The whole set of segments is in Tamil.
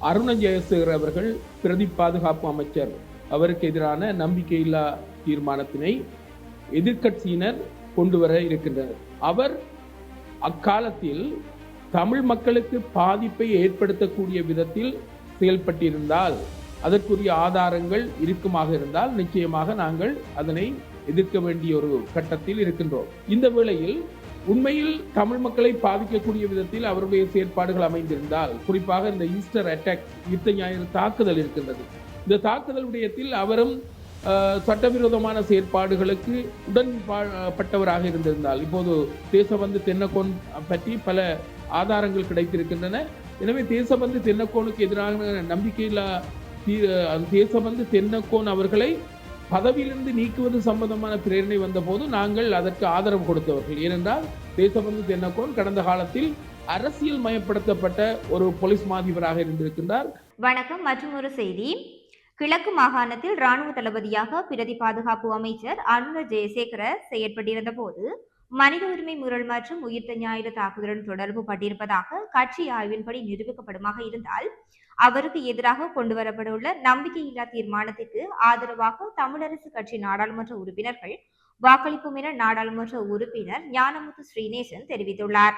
அருண ஜெயசேகர் அவர்கள் பிரதி பாதுகாப்பு அமைச்சர். அவருக்கு எதிரான நம்பிக்கையில்லா தீர்மானத்தினை எதிர்க்கட்சியினர் கொண்டு வர இருக்கின்றனர். அவர் அக்காலத்தில் தமிழ் மக்களுக்கு பாதிப்பை ஏற்படுத்தக்கூடிய விதத்தில் செயல்பட்டிருந்தால் அதற்குரிய ஆதாரங்கள் இருக்குமாக இருந்தால் நிச்சயமாக நாங்கள் அதனை எதிர்க்க வேண்டிய ஒரு கட்டத்தில் இருக்கின்றோம். இந்த வேளையில் உண்மையில் தமிழ் மக்களை பாதிக்கக்கூடிய விதத்தில் அவருடைய செயற்பாடுகள் அமைந்திருந்தால் குறிப்பாக இந்த ஈஸ்டர் அட்டாக் யுத்த ஞாயிறு தாக்குதல் இருக்கின்றது. இந்த தாக்குதல் விடயத்தில் அவரும் சட்டவிரோதமான செயற்பாடுகளுக்கு உடன்பட்டவராக இருந்திருந்தால் இப்போது தேசபந்து தென்னக்கோன் பற்றி பல ஆதாரங்கள் கிடைத்திருக்கின்றன. எனவே தேசபந்து தென்னக்கோனுக்கு எதிரான நம்பிக்கையில்லா தீ- அந்த தேசபந்து தென்னக்கோன் அவர்களை பதவியிலிருந்து நீக்குவது சம்பந்தமான பிரேரணை வந்தபோது நாங்கள் அதற்கு ஆதரவு கொடுத்தவர்கள். ஏனென்றால் தேசபந்து தென்னக்கோன் கடந்த காலத்தில் அரசியல் மயப்படுத்தப்பட்ட ஒரு போலீஸ் மாதிபராக இருந்திருக்கின்றார். வணக்கம் மற்றும் ஒரு செய்தி. கிழக்கு மாகாணத்தில் ராணுவ தளபதியாக பிரதி பாதுகாப்பு அமைச்சர் அருண ஜெயசேகர செயற்பட்டிருந்த போது மனித உரிமை முரல் மற்றும் உயிர்த்த ஞாயிறு தாக்குதலுடன் தொடர்பு பட்டிருப்பதாக கட்சி ஆய்வின்படி நிரூபிக்கப்படுமாக இருந்தால் அவருக்கு எதிராக கொண்டுவரப்பட்டுள்ள நம்பிக்கையில்லா தீர்மானத்திற்கு ஆதரவாக தமிழரசு கட்சி நாடாளுமன்ற உறுப்பினர்கள் வாக்களிப்போம் என நாடாளுமன்ற உறுப்பினர் ஞானமுத்து ஸ்ரீநேசன் தெரிவித்துள்ளார்.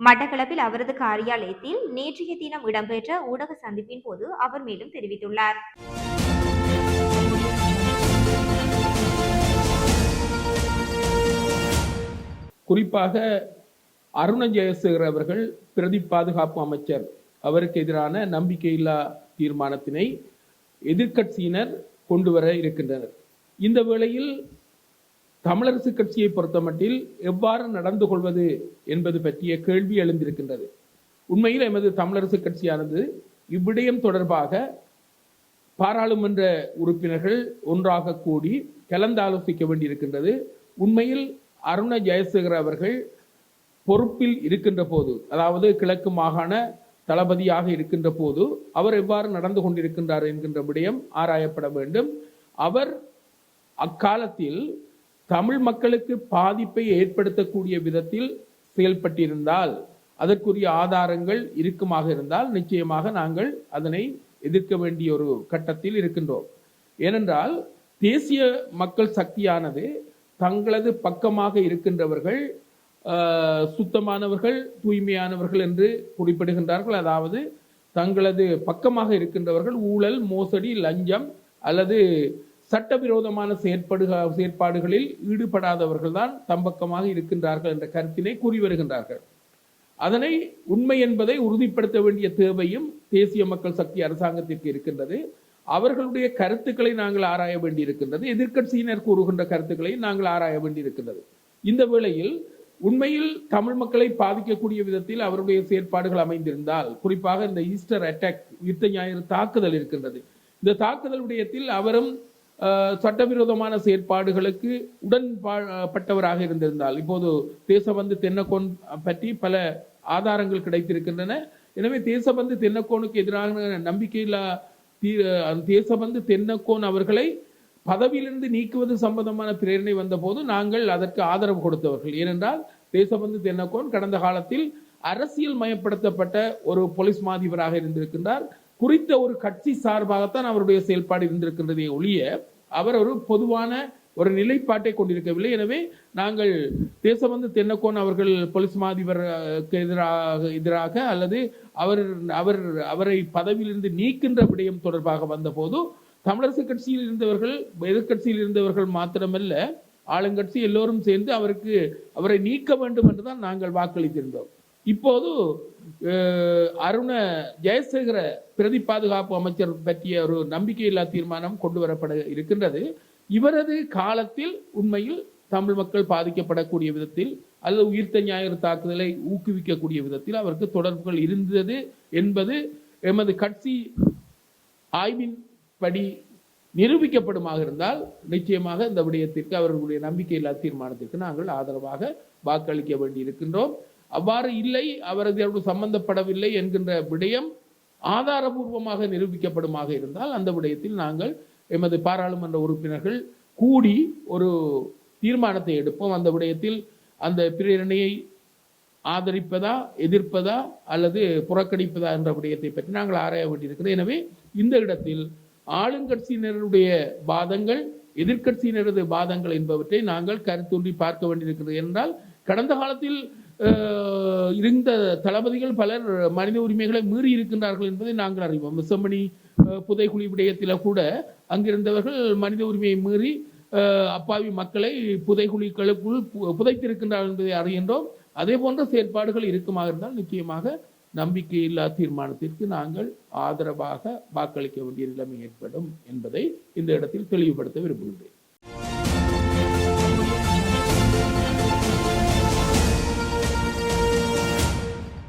மட்டக்களப்பில் அவரது காரியாலயத்தில் நேற்றைய தினம் இடம்பெற்ற ஊடக சந்திப்பின் போது அவர் மேலும் தெரிவித்துள்ளார். குறிப்பாக அருண ஜெயசேகர் அவர்கள் பிரதி பாதுகாப்பு அமைச்சர் அவருக்கு எதிரான நம்பிக்கையில்லா தீர்மானத்தினை எதிர்க்கட்சியினர் கொண்டு வர இருக்கின்றனர். இந்த வேளையில் தமிழரசு கட்சியை பொறுத்தமட்டில் எவ்வாறு நடந்து கொள்வது என்பது பற்றிய கேள்வி எழுந்திருக்கின்றது. உண்மையில் எமது தமிழரசு கட்சியானது இவ்விடயம் தொடர்பாக பாராளுமன்ற உறுப்பினர்கள் ஒன்றாக கூடி கலந்தாலோசிக்க வேண்டியிருக்கின்றது. உண்மையில் அருண ஜெயசேகர் அவர்கள் பொறுப்பில் இருக்கின்ற போது அதாவது கிழக்கு மாகாண தளபதியாக இருக்கின்ற போது அவர் எவ்வாறு நடந்து கொண்டிருக்கின்றார் என்கின்ற விடயம் ஆராயப்பட வேண்டும். அவர் அக்காலத்தில் தமிழ் மக்களுக்கு பாதிப்பை ஏற்படுத்தக்கூடிய விதத்தில் செயல்பட்டிருந்தால் அதற்குரிய ஆதாரங்கள் இருக்குமாக இருந்தால் நிச்சயமாக நாங்கள் அதனை எதிர்க்க வேண்டிய ஒரு கட்டத்தில் இருக்கின்றோம். ஏனென்றால் தேசிய மக்கள் சக்தியானது தங்களது பக்கமாக இருக்கின்றவர்கள் சுத்தமானவர்கள் தூய்மையானவர்கள் என்று குறிப்பிடுகின்றார்கள். அதாவது தங்களது பக்கமாக இருக்கின்றவர்கள் ஊழல் மோசடி லஞ்சம் அல்லது சட்டவிரோதமான செயற்பாடு செயற்பாடுகளில் ஈடுபடாதவர்கள் தான் தம்பக்கமாக இருக்கின்றார்கள் என்ற கருத்தினை கூறி வருகின்றார்கள். அதனை உண்மை என்பதை உறுதிப்படுத்த வேண்டிய தேவையும் தேசிய மக்கள் சக்தி அரசாங்கத்திற்கு இருக்கின்றது. அவர்களுடைய கருத்துக்களை நாங்கள் ஆராய வேண்டியிருக்கின்றது. எதிர்க்கட்சியினர் கூறுகின்ற கருத்துக்களை நாங்கள் ஆராய வேண்டியிருக்கின்றது. இந்த வேளையில் உண்மையில் தமிழ் மக்களை பாதிக்கக்கூடிய விதத்தில் அவருடைய செயற்பாடுகள் அமைந்திருந்தால் குறிப்பாக இந்த ஈஸ்டர் அட்டாக் யுத்த ஞாயிறு தாக்குதல் இருக்கின்றது. இந்த தாக்குதல் விடயத்தில் அவரும் சட்டவிரோதமான செயற்பாடுகளுக்கு உடன்பட்டவராக இருந்திருந்தால் இப்போது தேசபந்து தென்னக்கோன் பற்றி பல ஆதாரங்கள் கிடைத்திருக்கின்றன. எனவே தேசபந்து தென்னக்கோனுக்கு எதிரான நம்பிக்கையில்லா தீ- அந்த தேசபந்து தென்னக்கோன் அவர்களை பதவியிலிருந்து நீக்குவது சம்பந்தமான பிரேரணை வந்தபோது நாங்கள் அதற்கு ஆதரவு கொடுத்தவர்கள். ஏனென்றால் தேசபந்து தென்னக்கோன் கடந்த காலத்தில் அரசியல் மயப்படுத்தப்பட்ட ஒரு போலீஸ் மாதிபராக இருந்திருக்கின்றார். குறித்த ஒரு கட்சி சார்பாகத்தான் அவருடைய செயல்பாடு இருந்திருக்கின்றதே ஒழிய அவர் ஒரு பொதுவான ஒரு நிலைப்பாட்டை கொண்டிருக்கவில்லை. எனவே நாங்கள் தேசபந்து தென்னக்கோன் அவர்கள் போலீஸ் மாதிபருக்கு எதிராக எதிராக அல்லது அவர் அவர் அவரை பதவியிலிருந்து நீக்கின்ற விடயம் தொடர்பாக வந்தபோது தமிழரசு கட்சியில் இருந்தவர்கள் எதிர்க்கட்சியில் இருந்தவர்கள் மாத்திரமல்ல ஆளுங்கட்சி எல்லோரும் சேர்ந்து அவருக்கு அவரை நீக்க வேண்டும் என்றுதான் நாங்கள் வாக்களித்திருந்தோம். இப்போது அருண ஜெயசேகர பிரதி பாதுகாப்பு அமைச்சர் பற்றிய ஒரு நம்பிக்கையில்லா தீர்மானம் கொண்டு வரப்பட இருக்கின்றது. இவரது காலத்தில் உண்மையில் தமிழ் மக்கள் பாதிக்கப்படக்கூடிய விதத்தில் அல்லது உயிர்த்த ஞாயிறு தாக்குதலை ஊக்குவிக்கக்கூடிய விதத்தில் அவருக்கு தொடர்புகள் இருந்தது என்பது எமது கட்சி ஆய்வின் படி நிரூபிக்கப்படுமாக இருந்தால் நிச்சயமாக இந்த விடயத்திற்கு அவர்களுடைய நம்பிக்கையில்லா தீர்மானத்திற்கு நாங்கள் ஆதரவாக வாக்களிக்க வேண்டி இருக்கின்றோம் அவ்வாறு இல்லை அவரது சம்பந்தப்படவில்லை என்கின்ற விடயம் ஆதாரபூர்வமாக நிரூபிக்கப்படுமாக இருந்தால் அந்த விடயத்தில் நாங்கள் எமது பாராளுமன்ற உறுப்பினர்கள் கூடி ஒரு தீர்மானத்தை எடுப்போம். அந்த விடயத்தில் அந்த பிரேரணையை ஆதரிப்பதா எதிர்ப்பதா அல்லது புறக்கணிப்பதா என்ற விடயத்தை பற்றி நாங்கள் ஆராய வேண்டியிருக்கிறது. எனவே இந்த இடத்தில் ஆளுங்கட்சியினருடைய வாதங்கள் எதிர்கட்சியினரது வாதங்கள் என்பவற்றை நாங்கள் கருத்தூன்றி பார்க்க வேண்டியிருக்கிறது. என்றால் கடந்த காலத்தில் இருந்த தளபதிகள் பலர் மனித உரிமைகளை மீறி இருக்கின்றார்கள் என்பதை நாங்கள் அறிவோம். விசமணி புதைக்குழி விடயத்தில் கூட அங்கிருந்தவர்கள் மனித உரிமையை மீறி அப்பாவி மக்களை புதைக்குழிகளுக்குள் பு- புதைத்திருக்கின்றார்கள் என்பதை அறிகின்றோம். அதே போன்ற செயற்பாடுகள் இருக்குமாக இருந்தால் நிச்சயமாக நம்பிக்கையில்லா தீர்மானத்திற்கு நாங்கள் ஆதரவாக வாக்களிக்க வேண்டிய நிலைமை ஏற்படும் என்பதை இந்த இடத்தில் தெளிவுபடுத்த விரும்புகின்றேன்.